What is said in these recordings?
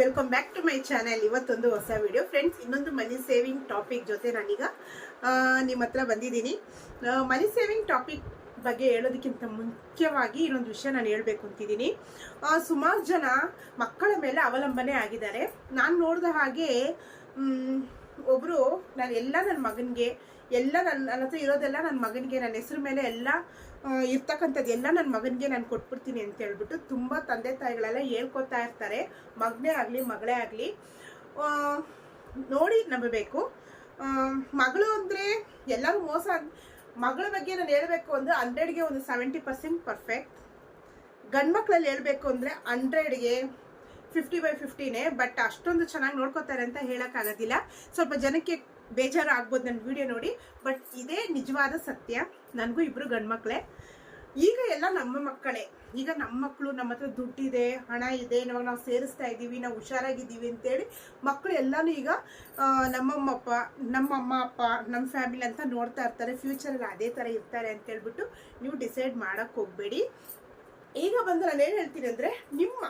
Welcome back to my channel ಇವತ್ತೊಂದು ಹೊಸ video friends ಇನ್ನೊಂದು ಮನಿ ಸೇವಿಂಗ್ ಟಾಪಿಕ್ ಜೊತೆ ನಾನೀಗ ನಿಮ್ಮ ಹತ್ರ ಬಂದಿದ್ದೀನಿ. ಮನಿ ಸೇವಿಂಗ್ ಟಾಪಿಕ್ ಬಗ್ಗೆ ಹೇಳೋದಕ್ಕಿಂತ ಮುಖ್ಯವಾಗಿ ಇನ್ನೊಂದು ವಿಷಯ ನಾನು ಹೇಳಬೇಕು ಅಂತಿದ್ದೀನಿ. ಸುಮಾರು ಜನ ಮಕ್ಕಳ ಮೇಲೆ ಅವಲಂಬನೆ ಆಗಿದ್ದಾರೆ. ನಾನು ನೋಡಿದ ಹಾಗೆ ಮ್, ಒಬ್ರು ನಾನು ಎಲ್ಲ ನನ್ನ ಮಗನಿಗೆ, ಎಲ್ಲ ನನ್ನ ನನ್ನ ಹತ್ರ ಇರೋದೆಲ್ಲ ನನ್ನ ಮಗನಿಗೆ, ನನ್ನ ಹೆಸರು ಮೇಲೆ ಎಲ್ಲ ಇರ್ತಕ್ಕಂಥದ್ದು ಎಲ್ಲ ನನ್ನ ಮಗನಿಗೆ ನಾನು ಕೊಟ್ಬಿಡ್ತೀನಿ ಅಂತ ಹೇಳ್ಬಿಟ್ಟು ತುಂಬ ತಂದೆ ತಾಯಿಗಳೆಲ್ಲ ಹೇಳ್ಕೊತಾ ಇರ್ತಾರೆ. ಮಗನೇ ಆಗಲಿ, ಮಗಳೇ ಆಗಲಿ. ನೋಡಿ ನಂಬಬೇಕು. ಮಗಳು ಅಂದರೆ ಎಲ್ಲರೂ ಮೋಸ ಮಗಳ ಬಗ್ಗೆ ನಾನು ಹೇಳಬೇಕು ಅಂದರೆ ಹಂಡ್ರೆಡ್ಗೆ ಒಂದು ಸೆವೆಂಟಿ ಪರ್ಸೆಂಟ್ ಪರ್ಫೆಕ್ಟ್ ಗಂಡು ಮಕ್ಕಳಲ್ಲಿ ಹೇಳಬೇಕು ಅಂದರೆ ಹಂಡ್ರೆಡ್ಗೆ ಫಿಫ್ಟಿ ಬೈ ಫಿಫ್ಟಿನೇ ಬಟ್ ಅಷ್ಟೊಂದು ಚೆನ್ನಾಗಿ ನೋಡ್ಕೋತಾರೆ ಅಂತ ಹೇಳೋಕ್ಕಾಗೋದಿಲ್ಲ. ಸ್ವಲ್ಪ ಜನಕ್ಕೆ ಬೇಜಾರು ಆಗ್ಬೋದು ನನ್ನ ವಿಡಿಯೋ ನೋಡಿ ಬಟ್ ಇದೇ ನಿಜವಾದ ಸತ್ಯ. ನನಗೂ ಇಬ್ಬರು ಗಂಡು ಮಕ್ಕಳೇ ಈಗ ಎಲ್ಲ ನಮ್ಮ ಮಕ್ಕಳೇ. ಈಗ ನಮ್ಮ ಮಕ್ಕಳು ನಮ್ಮ ಹತ್ರ ದುಡ್ಡಿದೆ, ಹಣ ಇದೆ ನಾವು ನಾವು ಸೇರಿಸ್ತಾ ಇದ್ದೀವಿ, ನಾವು ಹುಷಾರಾಗಿದ್ದೀವಿ ಅಂತೇಳಿ ಮಕ್ಕಳು ಎಲ್ಲನೂ ಈಗ ನಮ್ಮಮ್ಮ ನಮ್ಮಮ್ಮಪ್ಪ ನಮ್ಮ ಅಮ್ಮ ಅಪ್ಪ ನಮ್ಮ ಫ್ಯಾಮಿಲಿ ಅಂತ ನೋಡ್ತಾ ಇರ್ತಾರೆ ಫ್ಯೂಚರಲ್ಲಿ ಅದೇ ಥರ ಇರ್ತಾರೆ ಅಂತ ಹೇಳ್ಬಿಟ್ಟು ನೀವು ಡಿಸೈಡ್ ಮಾಡೋಕ್ಕೆ ಹೋಗಬೇಡಿ. ಈಗ ಬಂದು ನಾನು ಏನು ಹೇಳ್ತೀನಿ ಅಂದರೆ, ನಿಮ್ಮ,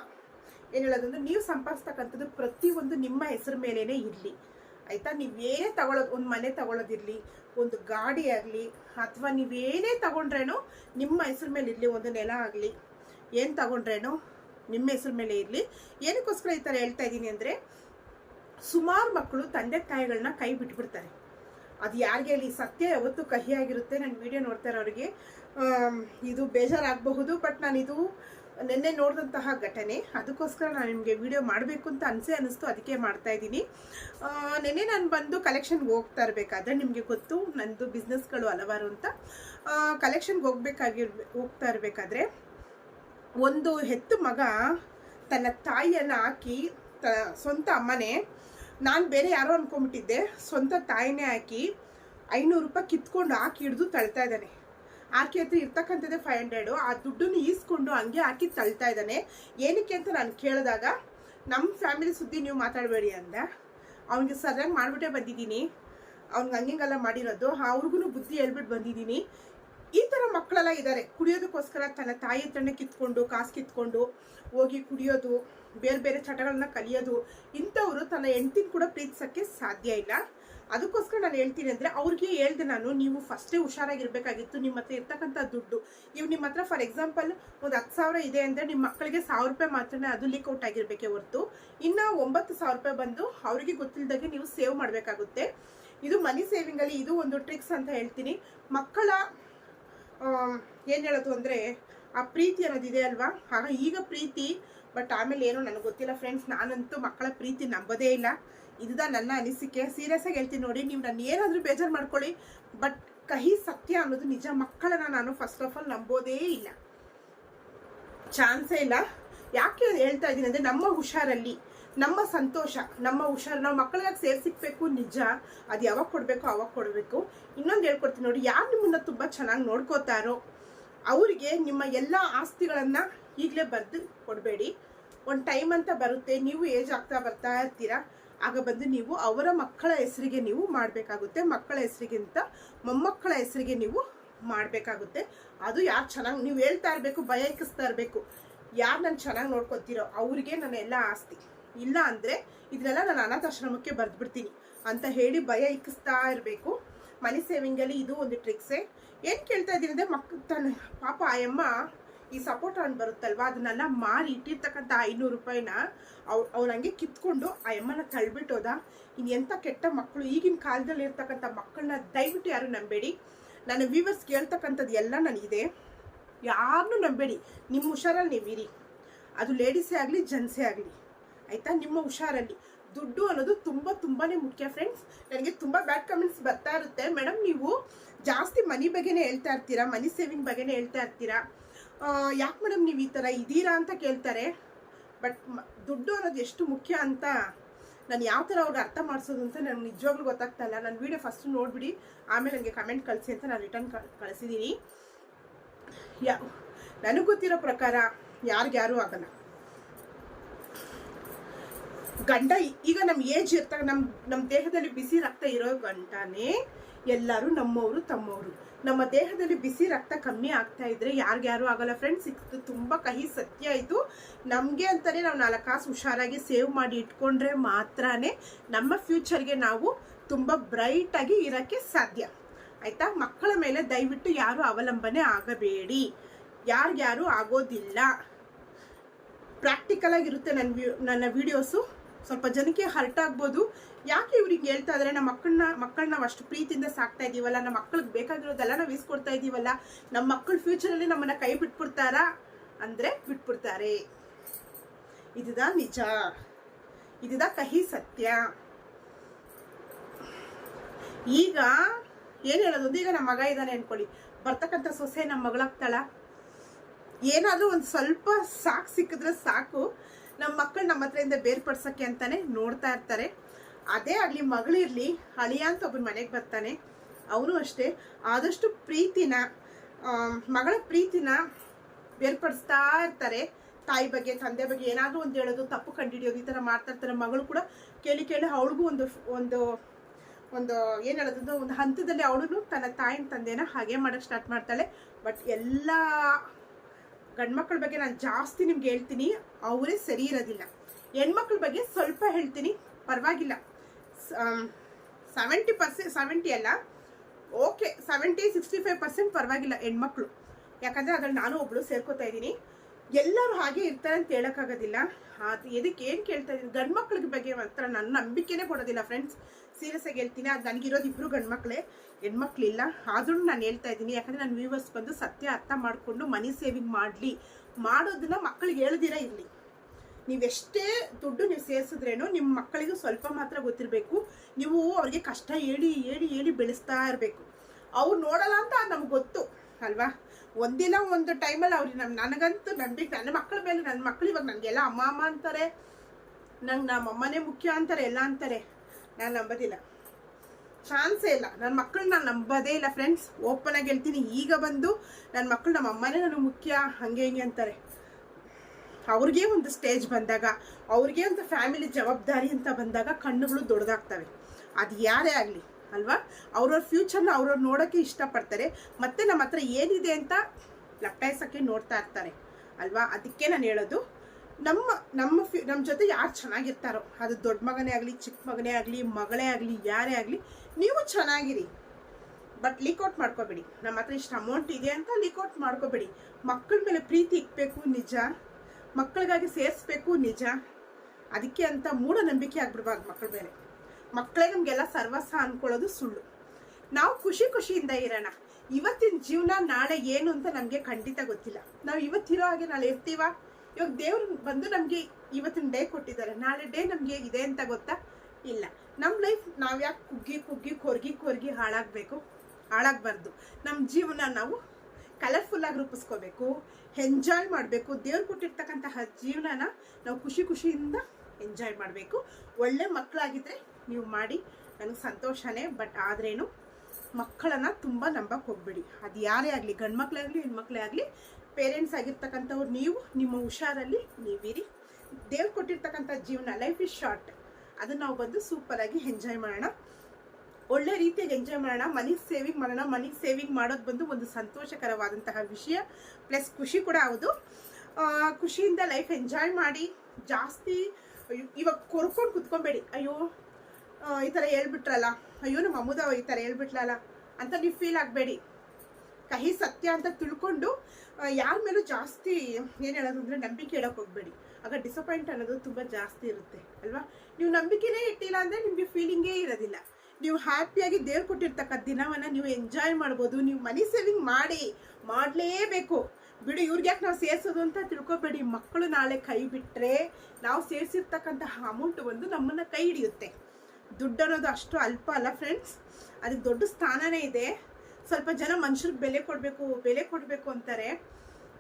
ಏನು ಹೇಳೋದಂದ್ರೆ ನೀವು ಸಂಪಾದಿಸ್ತಕ್ಕಂಥದ್ದು ಪ್ರತಿಯೊಂದು ನಿಮ್ಮ ಹೆಸರು ಮೇಲೇ ಇರಲಿ. ಆಯಿತಾ? ನೀವೇನೇ ತಗೊಳ್ಳೋದು ಒಂದು ಮನೆ ತಗೊಳ್ಳೋದಿರಲಿ ಒಂದು ಗಾಡಿ ಆಗಲಿ ಅಥವಾ ನೀವೇನೇ ತಗೊಂಡ್ರೇನು ನಿಮ್ಮ ಹೆಸರು ಮೇಲೆ ಇರಲಿ ಒಂದು ನೆಲ ಆಗಲಿ. ಏನು ತಗೊಂಡ್ರೇನು ನಿಮ್ಮ ಹೆಸರು ಮೇಲೆ ಇರಲಿ. ಏನಕ್ಕೋಸ್ಕರ ಈ ಥರ ಹೇಳ್ತಾ ಇದ್ದೀನಿ ಅಂದರೆ ಸುಮಾರು ಮಕ್ಕಳು ತಂದೆ ತಾಯಿಗಳನ್ನ ಕೈ ಬಿಟ್ಬಿಡ್ತಾರೆ. ಅದು ಯಾರಿಗೆ ಅಲ್ಲಿ ಸತ್ಯ ಯಾವತ್ತೂ ಕಹಿಯಾಗಿರುತ್ತೆ. ನಾನು ವಿಡಿಯೋ ನೋಡ್ತಾ ಆಮ್, ಇದು ಬೇಜಾರಾಗಬಹುದು ಬಟ್ ನಾನು ಇದು ನಿನ್ನೆ ನೋಡಿದಂತಹ ಘಟನೆ. ಅದಕ್ಕೋಸ್ಕರ ನಾನು ನಿಮಗೆ ವಿಡಿಯೋ ಮಾಡಬೇಕು ಅಂತ ಅನಿಸೆ ಅನ್ನಿಸ್ತು ಅದಕ್ಕೆ ಮಾಡ್ತಾ ಇದ್ದೀನಿ. ನಿನ್ನೆ ನಾನು ಬಂದು ಕಲೆಕ್ಷನ್ಗೆ ಹೋಗ್ತಾ ಇರಬೇಕಾದ್ರೆ ನಿಮಗೆ ಗೊತ್ತು, ನಂದು ಬಿಸ್ನೆಸ್ಗಳು ಹಲವಾರು ಅಂತ. ಕಲೆಕ್ಷನ್ಗೆ ಹೋಗ್ಬೇಕಾಗಿರ್, ಹೋಗ್ತಾ ಇರಬೇಕಾದ್ರೆ ಒಂದು ಹೆತ್ತು ಮಗ ತನ್ನ ತಾಯಿಯನ್ನು ಹಾಕಿ, ತ, ಸ್ವಂತ ಅಮ್ಮನೇ, ನಾನು ಬೇರೆ ಯಾರೋ ಅಂದ್ಕೊಂಬಿಟ್ಟಿದ್ದೆ ಸ್ವಂತ ತಾಯಿನೇ ಹಾಕಿ ಐನೂರು ರೂಪಾಯಿ ಕಿತ್ಕೊಂಡು ಹಾಕಿ ಹಿಡಿದು ತಳ್ತಾ ಇದ್ದಾನೆ. ಆಕೆ ಹತ್ರ ಇರ್ತಕ್ಕಂಥದ್ದೇ ಫೈವ್ ಹಂಡ್ರೆಡು ಆ ದುಡ್ಡನ್ನು ಈಸ್ಕೊಂಡು ಹಂಗೆ ಹಾಕಿ ತಳ್ತಾ ಇದ್ದಾನೆ. ಏನಕ್ಕೆ ಅಂತ ನಾನು ಕೇಳಿದಾಗ ನಮ್ಮ ಫ್ಯಾಮಿಲಿ ಸುದ್ದಿ ನೀವು ಮಾತಾಡಬೇಡಿ ಅಂದ. ಅವನಿಗೆ ಸರಿಯಾಗಿ ಮಾಡಿಬಿಟ್ಟೆ ಬಂದಿದ್ದೀನಿ. ಅವ್ನಿಗೆ ಹಂಗಿಂಗೆಲ್ಲ ಮಾಡಿರೋದು. ಅವ್ರಿಗೂ ಬುದ್ಧಿ ಹೇಳ್ಬಿಟ್ಟು ಬಂದಿದ್ದೀನಿ. ಈ ಥರ ಮಕ್ಕಳೆಲ್ಲ ಇದ್ದಾರೆ. ಕುಡಿಯೋದಕ್ಕೋಸ್ಕರ ತನ್ನ ತಾಯಿ ಹತ್ರನೇ ಕಿತ್ಕೊಂಡು, ಕಾಸು ಕಿತ್ಕೊಂಡು ಹೋಗಿ ಕುಡಿಯೋದು, ಬೇರೆ ಬೇರೆ ಚಟಗಳನ್ನ ಕಲಿಯೋದು, ಇಂಥವರು ತನ್ನ ಹೆಂಡ್ತಿನ ಕೂಡ ಪ್ರೀತಿಸೋಕ್ಕೆ ಸಾಧ್ಯ ಇಲ್ಲ. ಅದಕ್ಕೋಸ್ಕರ ನಾನು ಹೇಳ್ತೀನಿ ಅಂದರೆ ಅವ್ರಿಗೆ ಹೇಳ್ದೆ ನಾನು, ನೀವು ಫಸ್ಟೇ ಹುಷಾರಾಗಿರ್ಬೇಕಾಗಿತ್ತು, ನಿಮ್ಮ ಹತ್ರ ಇರ್ತಕ್ಕಂಥ ದುಡ್ಡು. ಇವು ನಿಮ್ಮ ಹತ್ರ ಫಾರ್ ಎಕ್ಸಾಂಪಲ್ ಒಂದು ಹತ್ತು ಸಾವಿರ ಇದೆ ಅಂದರೆ ನಿಮ್ಮ ಮಕ್ಕಳಿಗೆ ಸಾವಿರ ರೂಪಾಯಿ ಮಾತ್ರನೇ ಅದು ಲೀಕ್ ಔಟ್ ಆಗಿರಬೇಕೇ ಹೊರತು. ಇನ್ನು ಒಂಬತ್ತು ಸಾವಿರ ರೂಪಾಯಿ ಬಂದು ಅವರಿಗೆ ಗೊತ್ತಿಲ್ಲದಾಗೆ ನೀವು ಸೇವ್ ಮಾಡಬೇಕಾಗುತ್ತೆ. ಇದು ಮನಿ ಸೇವಿಂಗಲ್ಲಿ ಇದು ಒಂದು ಟ್ರಿಕ್ಸ್ ಅಂತ ಹೇಳ್ತೀನಿ. ಮಕ್ಕಳ ಏನು ಹೇಳೋದು ಅಂದರೆ ಆ ಪ್ರೀತಿ ಅನ್ನೋದಿದೆ ಅಲ್ವಾ? ಆಗ ಈಗ ಪ್ರೀತಿ ಬಟ್ ಆಮೇಲೆ ಏನೋ ನನಗೆ ಗೊತ್ತಿಲ್ಲ ಫ್ರೆಂಡ್ಸ್ ನಾನಂತೂ ಮಕ್ಕಳ ಪ್ರೀತಿ ನಂಬೋದೇ ಇಲ್ಲ. ಇದುದ ನನ್ನ ಅನಿಸಿಕೆ. ಸೀರಿಯಸ್ ಆಗಿ ಹೇಳ್ತೀನಿ ನೋಡಿ, ನೀವು ನಾನು ಏನಾದರೂ ಬೇಜಾರು ಮಾಡ್ಕೊಳ್ಳಿ, ಬಟ್ ಕಹಿ ಸತ್ಯ ಅನ್ನೋದು ನಿಜ ಮಕ್ಕಳನ್ನ ನಾನು ಫಸ್ಟ್ ಆಫ್ ಆಲ್ ನಂಬೋದೇ ಇಲ್ಲ. ಚಾನ್ಸೇ ಇಲ್ಲ. ಯಾಕೆ ಹೇಳ್ತಾ ಇದ್ದೀನಿ ಅಂದರೆ ನಮ್ಮ ಹುಷಾರಲ್ಲಿ, ನಮ್ಮ ಸಂತೋಷ, ನಮ್ಮ ಹುಷಾರು, ನಾವು ಸೇರ್ ಸಿಕ್ಬೇಕು ನಿಜ. ಅದು ಯಾವಾಗ ಕೊಡಬೇಕು ಅವಾಗ ಕೊಡಬೇಕು. ಇನ್ನೊಂದು ಹೇಳ್ಕೊಡ್ತೀನಿ ನೋಡಿ, ಯಾರು ನಿಮ್ಮನ್ನ ತುಂಬ ಚೆನ್ನಾಗಿ ನೋಡ್ಕೋತಾರೋ, ಅವರಿಗೆ ನಿಮ್ಮ ಎಲ್ಲ ಆಸ್ತಿಗಳನ್ನು ಈಗಲೇ ಬರೆದು ಕೊಡಬೇಡಿ. ಒಂದು ಟೈಮ್ ಅಂತ ಬರುತ್ತೆ, ನೀವು ಏಜ್ ಆಗ್ತಾ ಬರ್ತಾ ಇರ್ತೀರಾ, ಆಗ ಬಂದು ನೀವು ಅವರ ಮಕ್ಕಳ ಹೆಸರಿಗೆ ನೀವು ಮಾಡಬೇಕಾಗುತ್ತೆ, ಮಕ್ಕಳ ಹೆಸರಿಗಿಂತ ಮೊಮ್ಮಕ್ಕಳ ಹೆಸರಿಗೆ ನೀವು ಮಾಡಬೇಕಾಗುತ್ತೆ. ಅದು ಯಾರು ಚೆನ್ನಾಗಿ, ನೀವು ಹೇಳ್ತಾ ಇರಬೇಕು ಭಯ ಇಕ್ಕಿಸ್ತಾ ಇರಬೇಕು. ಯಾರು ನಾನು ಚೆನ್ನಾಗಿ ನೋಡ್ಕೊತೀರೋ ಅವ್ರಿಗೆ ನನ್ನ ಎಲ್ಲ ಆಸ್ತಿ. ಇಲ್ಲ ಅಂದರೆ ಇದನ್ನೆಲ್ಲ ನಾನು ಅನಾಥಾಶ್ರಮಕ್ಕೆ ಬರೆದ್ಬಿಡ್ತೀನಿ ಅಂತ ಹೇಳಿ ಭಯ ಇಕ್ಕಿಸ್ತಾ ಇರಬೇಕು ಮನಿ ಸೇವಿಂಗಲ್ಲಿ ಇದು ಒಂದು ಟ್ರಿಕ್ಸೇ ಏನು ಕೇಳ್ತಾ ಇದ್ದೀನಿ ಅಂದರೆ ಮಕ್ ತನ್ನ ಪಾಪ ಆಯಮ್ಮ ಈ ಸಪೋರ್ಟ್ ಹಣ್ಣು ಬರುತ್ತಲ್ವಾ? ಅದನ್ನೆಲ್ಲ ಮಾರಿ ಇಟ್ಟಿರ್ತಕ್ಕಂಥ ಐನೂರು ರೂಪಾಯಿನ ಅವ್ ಅವ್ರು ಹಂಗೆ ಕಿತ್ಕೊಂಡು ಆ ಅಮ್ಮನ ತಳ್ಬಿಟ್ಟೋದ. ಇನ್ನು ಎಂಥ ಕೆಟ್ಟ ಮಕ್ಕಳು ಈಗಿನ ಕಾಲದಲ್ಲಿ ಇರ್ತಕ್ಕಂಥ ಮಕ್ಕಳನ್ನ ದಯವಿಟ್ಟು ಯಾರು ನಂಬೇಡಿ. ನನ್ನ ವ್ಯೂವರ್ಸ್ ಕೇಳ್ತಕ್ಕಂಥದ್ದು ಎಲ್ಲ ನನಗಿದೆ. ಯಾರನ್ನೂ ನಂಬೇಡಿ. ನಿಮ್ಮ ಹುಷಾರಲ್ಲಿ ನೀವಿರಿ ಅದು ಲೇಡೀಸೇ ಆಗಲಿ ಜೆಂಟ್ಸೇ ಆಗಲಿ. ಆಯಿತಾ? ನಿಮ್ಮ ಹುಷಾರಲ್ಲಿ. ದುಡ್ಡು ಅನ್ನೋದು ತುಂಬ ತುಂಬಾ ಮುಖ್ಯ ಫ್ರೆಂಡ್ಸ್ ನನಗೆ ತುಂಬ ಬ್ಯಾಡ್ ಕಮೆಂಟ್ಸ್ ಬರ್ತಾ ಇರುತ್ತೆ. ಮೇಡಮ್ ನೀವು ಜಾಸ್ತಿ ಮನಿ ಬಗ್ಗೆನೇ ಹೇಳ್ತಾ ಇರ್ತೀರಾ? ಮನಿ ಸೇವಿಂಗ್ ಬಗ್ಗೆನೇ ಹೇಳ್ತಾ ಇರ್ತೀರಾ? ಯಾಕೆ ಮೇಡಮ್ ನೀವು ಈ ಥರ ಇದ್ದೀರಾ ಅಂತ ಕೇಳ್ತಾರೆ. ಬಟ್ ದುಡ್ಡು ಅನ್ನೋದು ಎಷ್ಟು ಮುಖ್ಯ ಅಂತ ನಾನು ಯಾವ ಥರ ಅವ್ರಿಗೆ ಅರ್ಥ ಮಾಡಿಸೋದು ಅಂತ ನನಗೆ ನಿಜವಾಗ್ಲೂ ಗೊತ್ತಾಗ್ತಾ ಇಲ್ಲ. ನನ್ನ ವೀಡಿಯೋ ಫಸ್ಟ್ ನೋಡಿಬಿಡಿ, ಆಮೇಲೆ ನನಗೆ ಕಮೆಂಟ್ ಕಳಿಸಿ ಅಂತ ನಾನು ರಿಟರ್ನ್ ಕಳಿಸಿದ್ದೀನಿ ಯಾ, ನನಗೆ ಗೊತ್ತಿರೋ ಪ್ರಕಾರ ಯಾರಿಗ್ಯಾರೂ ಆಗಲ್ಲ. ಗಂಡ ಈಗ ನಮ್ಮ ಏಜ್ ಇರ್ತಾಗ ನಮ್ಮ ನಮ್ಮ ದೇಹದಲ್ಲಿ ಬಿಸಿ ರಕ್ತ ಇರೋ ಗಂಟನೇ ಎಲ್ಲರೂ ನಮ್ಮವರು ತಮ್ಮವರು. ನಮ್ಮ ದೇಹದಲ್ಲಿ ಬಿಸಿ ರಕ್ತ ಕಮ್ಮಿ ಆಗ್ತಾ ಇದ್ರೆ ಯಾರಿಗ್ಯಾರು ಆಗಲ್ಲ. ಫ್ರೆಂಡ್ಸ್ ಇದು ತುಂಬ ಕಹಿ ಸತ್ಯ ಇದು. ನಮಗೆ ಅಂತಲೇ ನಾವು ನಾಲ್ಕು ಕಾಸು ಹುಷಾರಾಗಿ ಸೇವ್ ಮಾಡಿ ಇಟ್ಕೊಂಡ್ರೆ ಮಾತ್ರನೇ ನಮ್ಮ ಫ್ಯೂಚರ್ಗೆ ನಾವು ತುಂಬ ಬ್ರೈಟಾಗಿ ಇರೋಕ್ಕೆ ಸಾಧ್ಯ. ಆಯಿತಾ? ಮಕ್ಕಳ ಮೇಲೆ ದಯವಿಟ್ಟು ಯಾರು ಅವಲಂಬನೆ ಆಗಬೇಡಿ. ಯಾರ್ಯಾರು ಆಗೋದಿಲ್ಲ. ಪ್ರಾಕ್ಟಿಕಲ್ ಆಗಿರುತ್ತೆ ನನ್ನ ವಿ ನನ್ನ ವಿಡಿಯೋಸು ಸ್ವಲ್ಪ ಜನಕ್ಕೆ ಹರ್ಟ್ ಆಗ್ಬೋದು. ಯಾಕೆ ಇವ್ರಿಗೆ ಹೇಳ್ತಾ ಇದ್ದಾರೆ ನಮ್ಮ ಮಕ್ಕಳನ್ನ ಮಕ್ಕಳನ್ನ ನಾವು ಅಷ್ಟು ಪ್ರೀತಿಯಿಂದ ಸಾಕ್ತಾ ಇದೀವಲ್ಲ, ನಮ್ಮ ಮಕ್ಕಳಿಗೆ ಬೇಕಾಗಿರೋದೆಲ್ಲ ನಾವು ಇಸ್ಕೊಡ್ತಾ ಇದೀವಲ್ಲ, ನಮ್ಮ ಮಕ್ಕಳು ಫ್ಯೂಚರಲ್ಲಿ ನಮ್ಮನ್ನ ಕೈ ಬಿಟ್ಬಿಡ್ತಾರಾ? ಅಂದ್ರೆ ಬಿಟ್ಬಿಡ್ತಾರೆ. ಇದುದಾ ನಿಜ. ಇದುದಾ ಕಹಿ ಸತ್ಯ. ಈಗ ಏನ್ ಹೇಳೋದು? ಈಗ ನಮ್ಮ ಮಗ ಇದ್ದಾನೆ ಅನ್ಕೊಳ್ಳಿ. ಬರ್ತಕ್ಕಂಥ ಸೊಸೆ ನಮ್ಮ ಮಗಳಾಗ್ತಾಳ? ಏನಾದ್ರೂ ಒಂದು ಸ್ವಲ್ಪ ಸಾಕು ಸಿಕ್ಕಿದ್ರೆ ಸಾಕು. ನಮ್ಮ ಮಕ್ಕಳು ನಮ್ಮ ಹತ್ರದಿಂದ ಬೇರ್ಪಡ್ಸೋಕ್ಕೆ ಅಂತಾನೆ ನೋಡ್ತಾ ಇರ್ತಾರೆ. ಅದೇ ಆಗಲಿ ಮಗಳಿರಲಿ ಅಳಿಯ ಅಂತ ಒಬ್ಬನ ಮನೆಗೆ ಬರ್ತಾನೆ. ಅವನು ಅಷ್ಟೇ. ಆದಷ್ಟು ಪ್ರೀತಿನ ಮಗಳ ಪ್ರೀತಿನ ಬೇರ್ಪಡಿಸ್ತಾ ಇರ್ತಾರೆ. ತಾಯಿ ಬಗ್ಗೆ, ತಂದೆ ಬಗ್ಗೆ ಏನಾದರೂ ಒಂದು ಹೇಳೋದು, ತಪ್ಪು ಕಂಡಿಡಿಯೋದು ಈ ಥರ ಮಾಡ್ತಾ ಇರ್ತಾರೆ. ಮಗಳು ಕೂಡ ಕೇಳಿ ಕೇಳಿ ಅವಳಿಗೂ ಒಂದು ಒಂದು ಒಂದು ಏನು ಹೇಳೋದು, ಒಂದು ಹಂತದಲ್ಲಿ ಅವಳು ತನ್ನ ತಾಯಿನ ತಂದೆನ ಹಾಗೆ ಮಾಡೋಕ್ಕೆ ಸ್ಟಾರ್ಟ್ ಮಾಡ್ತಾಳೆ. ಬಟ್ ಎಲ್ಲ ಗಂಡ್ಮಕ್ಳ ಬಗ್ಗೆ ನಾನು ಜಾಸ್ತಿ ನಿಮ್ಗೆ ಹೇಳ್ತೀನಿ. ಅವರೇ ಸರಿ ಇರೋದಿಲ್ಲ. ಹೆಣ್ಮಕ್ಳ ಬಗ್ಗೆ ಸ್ವಲ್ಪ ಹೇಳ್ತೀನಿ. ಪರವಾಗಿಲ್ಲ. ಸೆವೆಂಟಿ ಪರ್ಸೆಂಟ್ ಸೆವೆಂಟಿ ಅಲ್ಲ? Okay seventy sixty five percent ಪರವಾಗಿಲ್ಲ ಹೆಣ್ಮಕ್ಳು. ಯಾಕಂದರೆ ಅದ್ರಲ್ಲಿ ನಾನು ಒಬ್ಳು ಸೇರ್ಕೋತಾ ಇದ್ದೀನಿ. ಎಲ್ಲರೂ ಹಾಗೆ ಇರ್ತಾರೆ ಅಂತ ಹೇಳೋಕ್ಕಾಗೋದಿಲ್ಲ. ಅದು ಎದಕ್ಕೆ ಏನು ಕೇಳ್ತಾ ಇದ್ದೀನಿ? ಗಂಡು ಮಕ್ಳಿಗೆ ಬಗ್ಗೆ ಮಾತ್ರ ನನ್ನ ನಂಬಿಕೆನೇ ಕೊಡೋದಿಲ್ಲ ಫ್ರೆಂಡ್ಸ್ ಸೀರಿಯಸ್ ಆಗಿ ಹೇಳ್ತೀನಿ. ಅದು ನನಗಿರೋದು ಇಬ್ಬರು ಗಂಡು ಮಕ್ಕಳೇ ಹೆಣ್ಮಕ್ಳಿಲ್ಲ. ಆದ್ರೂ ನಾನು ಹೇಳ್ತಾ ಇದ್ದೀನಿ. ಯಾಕಂದರೆ ನನ್ನ ವ್ಯೂವರ್ಸ್ ಬಂದು ಸತ್ಯ ಅರ್ಥ ಮಾಡಿಕೊಂಡು ಮನಿ ಸೇವಿಂಗ್ ಮಾಡಲಿ. ಮಾಡೋದನ್ನ ಮಕ್ಕಳಿಗೆ ಹೇಳ್ದಿರ ಇರಲಿ ನೀವೆಷ್ಟೇ ದುಡ್ಡು ನೀವು ಸೇರಿಸಿದ್ರೇನು ನಿಮ್ಮ ಮಕ್ಕಳಿಗೂ ಸ್ವಲ್ಪ ಮಾತ್ರ ಗೊತ್ತಿರಬೇಕು. ನೀವು ಅವ್ರಿಗೆ ಕಷ್ಟ ಹೇಳಿ ಹೇಳಿ ಹೇಳಿ ಬೆಳೆಸ್ತಾ ಇರಬೇಕು. ಅವ್ರು ನೋಡಲ್ಲ ಅಂತ ನಮ್ಗೆ ಗೊತ್ತು, ಅಲ್ವಾ? ಒಂದಿನ ಒಂದು ಟೈಮಲ್ಲಿ ಅವ್ರಿಗೆ ನಮ್ಮ ನನಗಂತೂ ನಂಬಿಕೆ, ನನ್ನ ಮಕ್ಕಳ ಮೇಲೆ, ನನ್ನ ಮಕ್ಕಳು ಇವಾಗ ನನಗೆಲ್ಲ ಅಮ್ಮ ಅಮ್ಮ ಅಂತಾರೆ. ನಂಗೆ ನಮ್ಮ ಅಮ್ಮನೇ ಮುಖ್ಯ ಅಂತಾರೆ, ಎಲ್ಲ ಅಂತಾರೆ. ನಾನು ನಂಬೋದಿಲ್ಲ. ಚಾನ್ಸೇ ಇಲ್ಲ. ನನ್ನ ಮಕ್ಕಳನ್ನ ನಾನು ನಂಬೋದೇ ಇಲ್ಲ ಫ್ರೆಂಡ್ಸ್ ಓಪನ್ ಆಗಿ ಹೇಳ್ತೀನಿ. ಈಗ ಬಂದು ನನ್ನ ಮಕ್ಕಳು ನಮ್ಮ ಅಮ್ಮನೇ ನನಗೆ ಮುಖ್ಯ, ಹಂಗೆ ಹಿಂಗೆ ಅಂತಾರೆ. ಅವ್ರಿಗೆ ಒಂದು ಸ್ಟೇಜ್ ಬಂದಾಗ, ಅವ್ರಿಗೆ ಒಂದು ಫ್ಯಾಮಿಲಿ ಜವಾಬ್ದಾರಿ ಅಂತ ಬಂದಾಗ ಕಣ್ಣುಗಳು ದೊಡ್ಡದಾಗ್ತವೆ. ಅದು ಯಾರೇ ಆಗಲಿ, ಅಲ್ವಾ? ಅವ್ರವ್ರ ಫ್ಯೂಚರ್ನ ಅವ್ರವ್ರು ನೋಡೋಕ್ಕೆ ಇಷ್ಟಪಡ್ತಾರೆ. ಮತ್ತು ನಮ್ಮ ಹತ್ರ ಏನಿದೆ ಅಂತ ಲಪ್ಟಾಯಿಸೋಕ್ಕೆ ನೋಡ್ತಾ ಇರ್ತಾರೆ, ಅಲ್ವಾ? ಅದಕ್ಕೆ ನಾನು ಹೇಳೋದು, ನಮ್ಮ ನಮ್ಮ ಫ್ಯೂ ನಮ್ಮ ಜೊತೆ ಯಾರು ಚೆನ್ನಾಗಿರ್ತಾರೋ, ಅದು ದೊಡ್ಡ ಮಗನೇ ಆಗಲಿ, ಚಿಕ್ಕ ಮಗನೇ ಆಗಲಿ, ಮಗಳೇ ಆಗಲಿ, ಯಾರೇ ಆಗಲಿ, ನೀವು ಚೆನ್ನಾಗಿರಿ. ಬಟ್ ಲೀಕೌಟ್ ಮಾಡ್ಕೋಬೇಡಿ. ನಮ್ಮ ಹತ್ರ ಇಷ್ಟು ಅಮೌಂಟ್ ಇದೆ ಅಂತ ಲೀಕೌಟ್ ಮಾಡ್ಕೋಬೇಡಿ. ಮಕ್ಕಳ ಮೇಲೆ ಪ್ರೀತಿ ಇಕ್ಬೇಕು, ನಿಜ. ಮಕ್ಕಳಿಗಾಗಿ ಸೇರಿಸ್ಬೇಕು ನಿಜ. ಅದಕ್ಕೆ ಅಂತ ಮೂಢನಂಬಿಕೆ ಆಗ್ಬಿಡ್ಬಾರ್ದು ಮಕ್ಕಳ ಮೇಲೆ. ಮಕ್ಕಳೇ ನಮಗೆಲ್ಲ ಸರ್ವಸ್ವ ಅನ್ಕೊಳ್ಳೋದು ಸುಳ್ಳು. ನಾವು ಖುಷಿ ಖುಷಿಯಿಂದ ಇರೋಣ. ಇವತ್ತಿನ ಜೀವನ ನಾಳೆ ಏನು ಅಂತ ನಮಗೆ ಖಂಡಿತ ಗೊತ್ತಿಲ್ಲ. ನಾವು ಇವತ್ತಿರೋ ಹಾಗೆ ನಾಳೆ ಇರ್ತೀವ? ಇವಾಗ ದೇವ್ರು ಬಂದು ನಮಗೆ ಇವತ್ತಿನ ಡೇ ಕೊಟ್ಟಿದ್ದಾರೆ. ನಾಳೆ ಡೇ ನಮಗೆ ಇದೆ ಅಂತ ಗೊತ್ತಾ? ಇಲ್ಲ. ನಮ್ಮ ಲೈಫ್ ನಾವು ಯಾಕೆ ಕುಗ್ಗಿ ಕುಗ್ಗಿ, ಕೊರ್ಗಿ ಕೊರ್ಗಿ ಹಾಳಾಗಬೇಕು. ಹಾಳಾಗಬಾರ್ದು. ನಮ್ಮ ಜೀವನ ನಾವು ಕಲರ್ಫುಲ್ಲಾಗಿ ರೂಪಿಸ್ಕೋಬೇಕು ಎಂಜಾಯ್ ಮಾಡಬೇಕು. ದೇವ್ರು ಕೊಟ್ಟಿರ್ತಕ್ಕಂತಹ ಜೀವನನ ನಾವು ಖುಷಿ ಖುಷಿಯಿಂದ ಎಂಜಾಯ್ ಮಾಡಬೇಕು. ಒಳ್ಳೆ ಮಕ್ಕಳಾಗಿದ್ದರೆ ನೀವು ಮಾಡಿ, ನನಗೆ ಸಂತೋಷನೇ ಬಟ್ ಆದ್ರೇನು ಮಕ್ಕಳನ್ನ ತುಂಬ ನಂಬಕ್ಕೆ ಹೋಗ್ಬೇಡಿ. ಅದು ಯಾರೇ ಆಗಲಿ ಗಂಡು ಮಕ್ಕಳೇ ಆಗಲಿ, ಹೆಣ್ಮಕ್ಳೇ ಆಗಲಿ ಪೇರೆಂಟ್ಸ್ ಆಗಿರ್ತಕ್ಕಂಥವ್ರು ನೀವು, ನಿಮ್ಮ ಹುಷಾರಲ್ಲಿ ನೀವಿರಿ. ದೇವ್ರು ಕೊಟ್ಟಿರ್ತಕ್ಕಂಥ ಜೀವನ ಲೈಫ್ ಇಸ್ ಶಾರ್ಟ್ ಅದನ್ನು ನಾವು ಬಂದು ಸೂಪರಾಗಿ ಎಂಜಾಯ್ ಮಾಡೋಣ. ಒಳ್ಳೆ ರೀತಿಯಾಗಿ ಎಂಜಾಯ್ ಮಾಡೋಣ ಮನಿ ಸೇವಿಂಗ್ ಮಾಡೋಣ ಮನಿ ಸೇವಿಂಗ್ ಮಾಡೋದು ಬಂದು ಒಂದು ಸಂತೋಷಕರವಾದಂತಹ ವಿಷಯ ಪ್ಲಸ್ ಖುಷಿ ಕೂಡ ಹೌದು. ಖುಷಿಯಿಂದ ಲೈಫ್ ಎಂಜಾಯ್ ಮಾಡಿ, ಜಾಸ್ತಿ ಇವ್- ಇವಾಗ ಕೊರ್ಕೊಂಡು ಕುತ್ಕೊಬೇಡಿ. ಅಯ್ಯೋ ಈ ಥರ ಹೇಳ್ಬಿಟ್ರಲ್ಲ, ಅಯ್ಯೋ, ನಮ್ಮ ಅಮ್ಮದ ಈ ಥರ ಹೇಳ್ಬಿಟ್ಲಲ್ಲ ಅಂತ ನೀವು ಫೀಲ್ ಆಗಬೇಡಿ. ಕಹಿ ಸತ್ಯ ಅಂತ ತಿಳ್ಕೊಂಡು ಯಾರ ಮೇಲೂ ಜಾಸ್ತಿ ಏನು ಹೇಳೋದು ಅಂದರೆ ನಂಬಿಕೆ ಇಡೋಕೆ ಹೋಗ್ಬೇಡಿ. ಆಗ ಡಿಸಪಾಯಿಂಟ್ ಅನ್ನೋದು ತುಂಬ ಜಾಸ್ತಿ ಇರುತ್ತೆ, ಅಲ್ವಾ? ನೀವು ನಂಬಿಕೆನೇ ಇಟ್ಟಿಲ್ಲ ಅಂದರೆ ನಿಮಗೆ ಫೀಲಿಂಗೇ ಇರೋದಿಲ್ಲ. ನೀವು ಹ್ಯಾಪಿಯಾಗಿ ದೇವ್ರು ಕೊಟ್ಟಿರ್ತಕ್ಕಂಥ ದಿನವನ್ನು ನೀವು ಎಂಜಾಯ್ ಮಾಡ್ಬೋದು. ನೀವು ಮನಿ ಸೇವಿಂಗ್ ಮಾಡಿ ಮಾಡಲೇಬೇಕು. ಬಿಡು, ಇವ್ರಿಗೆ ಯಾಕೆ ನಾವು ಸೇರಿಸೋದು ಅಂತ ತಿಳ್ಕೊಬೇಡಿ. ಮಕ್ಕಳು ನಾಳೆ ಕೈ ಬಿಟ್ಟರೆ ನಾವು ಸೇರಿಸಿರ್ತಕ್ಕಂತಹ ಅಮೌಂಟ್ ಒಂದು ನಮ್ಮನ್ನು ಕೈ ಹಿಡಿಯುತ್ತೆ. ದುಡ್ಡು ಅನ್ನೋದು ಅಷ್ಟು ಅಲ್ಪ ಅಲ್ಲ ಫ್ರೆಂಡ್ಸ್ ಅದಕ್ಕೆ ದೊಡ್ಡ ಸ್ಥಾನನೇ ಇದೆ. ಸ್ವಲ್ಪ ಜನ ಮನುಷ್ಯರಿಗೆ ಬೆಲೆ ಕೊಡಬೇಕು ಬೆಲೆ ಕೊಡಬೇಕು ಅಂತಾರೆ.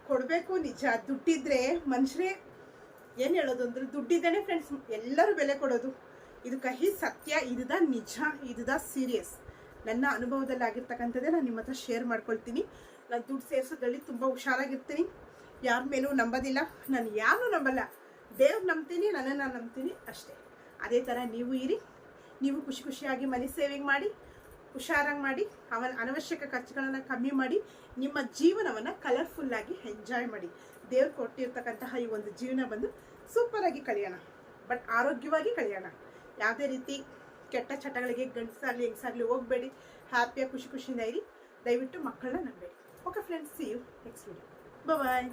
ಕೊಡಬೇಕು ನಿಜ. ದುಡ್ಡಿದ್ರೆ ಮನುಷ್ಯರೇ ಏನು ಹೇಳೋದು ಅಂದರೆ ದುಡ್ಡಿದ್ದಾನೆ ಫ್ರೆಂಡ್ಸ್ ಎಲ್ಲರೂ ಬೆಲೆ ಕೊಡೋದು. ಇದು ಕಹಿ ಸತ್ಯ ಇದುದ ನಿಜ ಇದುದ ಸೀರಿಯಸ್ ನನ್ನ ಅನುಭವದಲ್ಲಿ ಆಗಿರ್ತಕ್ಕಂಥದ್ದೇ ನಾನು ನಿಮ್ಮ ಹತ್ರ ಶೇರ್ ಮಾಡ್ಕೊಳ್ತೀನಿ. ನಾನು ದುಡ್ಡು ಸೇರಿಸೋದ್ರಲ್ಲಿ ತುಂಬ ಹುಷಾರಾಗಿರ್ತೀನಿ. ಯಾರ ಮೇಲೂ ನಂಬೋದಿಲ್ಲ. ನಾನು ಯಾರೂ ನಂಬಲ್ಲ. ದೇವ್ರು ನಂಬ್ತೀನಿ, ನನ್ನನ್ನು ನಾನು ನಂಬ್ತೀನಿ ಅಷ್ಟೇ. ಅದೇ ಥರ ನೀವು ಇರಿ. ನೀವು ಖುಷಿ ಖುಷಿಯಾಗಿ ಮನಿ ಸೇವಿಂಗ್ ಮಾಡಿ, ಹುಷಾರಾಗಿ ಮಾಡಿ, ಅವನ ಅನವಶ್ಯಕ ಖರ್ಚುಗಳನ್ನು ಕಮ್ಮಿ ಮಾಡಿ, ನಿಮ್ಮ ಜೀವನವನ್ನು ಕಲರ್ಫುಲ್ಲಾಗಿ ಎಂಜಾಯ್ ಮಾಡಿ. ದೇವ್ರು ಕೊಟ್ಟಿರ್ತಕ್ಕಂತಹ ಈ ಒಂದು ಜೀವನ ಬಂದು ಸೂಪರಾಗಿ ಕಳೆಯೋಣ. ಬಟ್ ಆರೋಗ್ಯವಾಗಿ ಕಳೆಯೋಣ. ಯಾವುದೇ ರೀತಿ ಕೆಟ್ಟ ಚಟಗಳಿಗೆ ಗಂಡಸಾಗಲಿ, ಹೆಂಗ್ಸಾಗಲಿ ಹೋಗಬೇಡಿ. ಹ್ಯಾಪಿಯಾಗಿ ಖುಷಿ ಖುಷಿಯಿಂದ ಇರಿ. ದಯವಿಟ್ಟು ಮಕ್ಕಳನ್ನ ನಂಬೇಡಿ. Okay friends see you next video bye